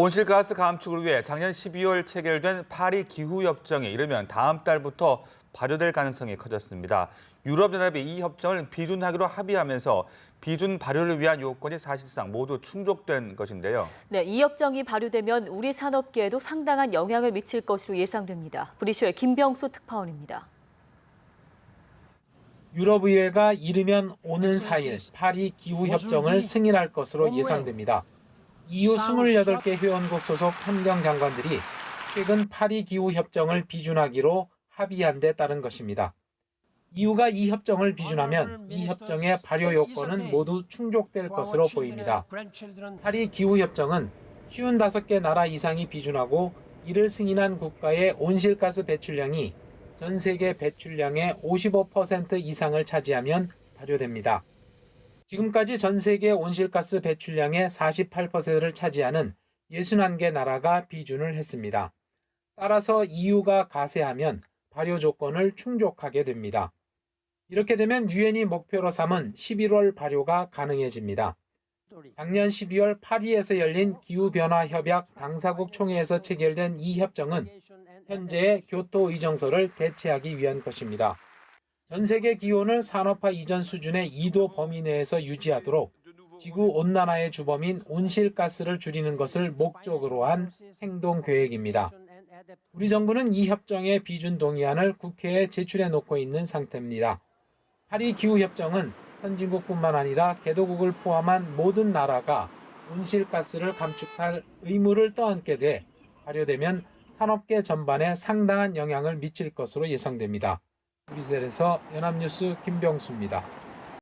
온실가스 감축을 위해 작년 12월 체결된 파리 기후협정이 이르면 다음 달부터 발효될 가능성이 커졌습니다. 유럽연합이 이 협정을 비준하기로 합의하면서 비준 발효를 위한 요건이 사실상 모두 충족된 것인데요. 네, 이 협정이 발효되면 우리 산업계에도 상당한 영향을 미칠 것으로 예상됩니다. 브리쇼의 김병수 특파원입니다. 유럽의회가 이르면 오는 4일 파리 기후협정을 승인할 것으로 예상됩니다. EU 28개 회원국 소속 환경 장관들이 최근 파리 기후 협정을 비준하기로 합의한 데 따른 것입니다. EU가 이 협정을 비준하면 이 협정의 발효 요건은 모두 충족될 것으로 보입니다. 파리 기후 협정은 55개 나라 이상이 비준하고 이를 승인한 국가의 온실가스 배출량이 전 세계 배출량의 55% 이상을 차지하면 발효됩니다. 지금까지 전 세계 온실가스 배출량의 48%를 차지하는 61개 나라가 비준을 했습니다. 따라서 EU가 가세하면 발효 조건을 충족하게 됩니다. 이렇게 되면 유엔이 목표로 삼은 11월 발효가 가능해집니다. 작년 12월 파리에서 열린 기후변화협약 당사국 총회에서 체결된 이 협정은 현재의 교토 의정서를 대체하기 위한 것입니다. 전 세계 기온을 산업화 이전 수준의 2도 범위 내에서 유지하도록 지구 온난화의 주범인 온실가스를 줄이는 것을 목적으로 한 행동 계획입니다. 우리 정부는 이 협정의 비준 동의안을 국회에 제출해 놓고 있는 상태입니다. 파리 기후 협정은 선진국뿐만 아니라 개도국을 포함한 모든 나라가 온실가스를 감축할 의무를 떠안게 돼 발효되면 산업계 전반에 상당한 영향을 미칠 것으로 예상됩니다. 브리셀에서 연합뉴스 김병수입니다.